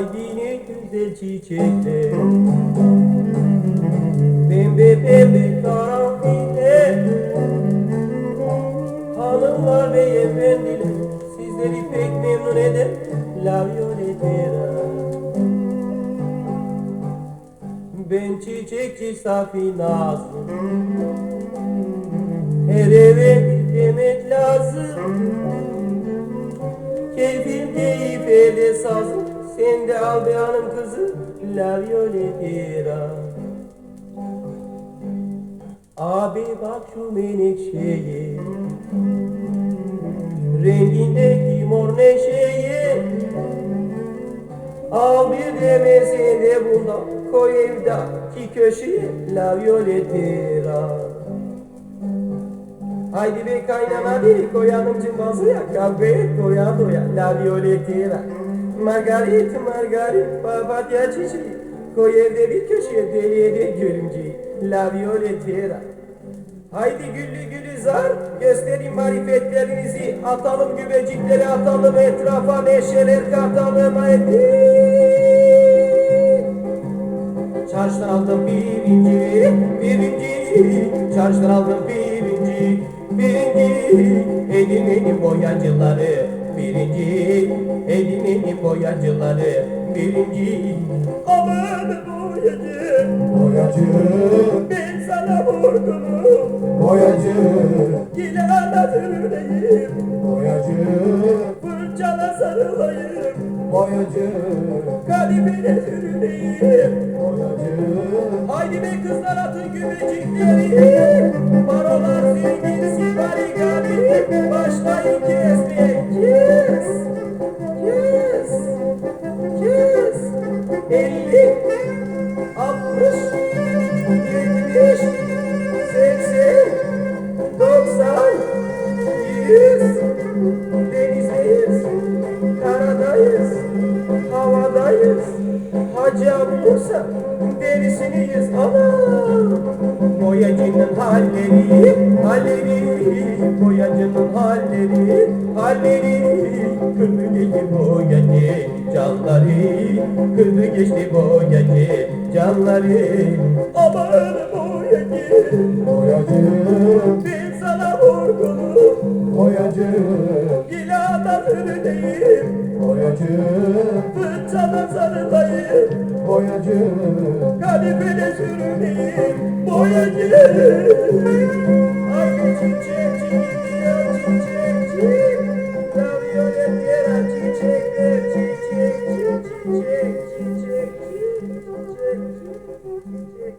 Haydi ne güzel çiçekler. Pembe pembe karanfiller. Hanımlar beyefendiler Sizleri pek memnun eder La Violetera Ben çiçekçi Safi Nazlı Her eve bir demet lazım. Keyfim keyif ele sazım Sen de al be hanım kızı La Violetera Abi bak şu menekşeye. Rengindeki mor neşeye. Al bir deme sen de bundan Koy evdaki köşeye La Violetera Haydi be kaynana hadi koy hanımcım bazıya Kavga et doya doya La Violetera Margarit Margarit papatya çiçeği Koy evde bir köşeye deli ede görümceyi La Violetera Haydi güllü güllü zar gösterin marifetlerinizi. Atalım güvecikleri atalım etrafa neşeler katalım haydi. Çarşıdan aldım birinci, birinci. Çarşıdan aldım birinci, birinci elim boyacıları birinci. Elim boyacıları birinci. Aman boyacı. Boyacı, ben sana vurdum. Boyacı, Yine anlatırlayım boyacı, Fırçala sarılayım. Boyacı, Kalbine sürüneyim boyacı, Haydi be kızlar atın güvecikleri Barolar Havadayız. Hacı Musa derisiniyiz ana Boyacının halleri, halleri Boyacının halleri, halleri. Kırdı geçti boyacı canları Kırdı geçti boyacı canları. Aman boyacı boyacı, ben sana vurdum. Boyacı, İlana sürüneyim boyacı, Fırçala sarılayım. Boyacı, Kalbine sürüneyim boyacı Haydi çiçekçi gidiyor çiçekçi Çalıyor hep yere çiçekler çiçek çiçek çiçek çiçek çiçek çiçek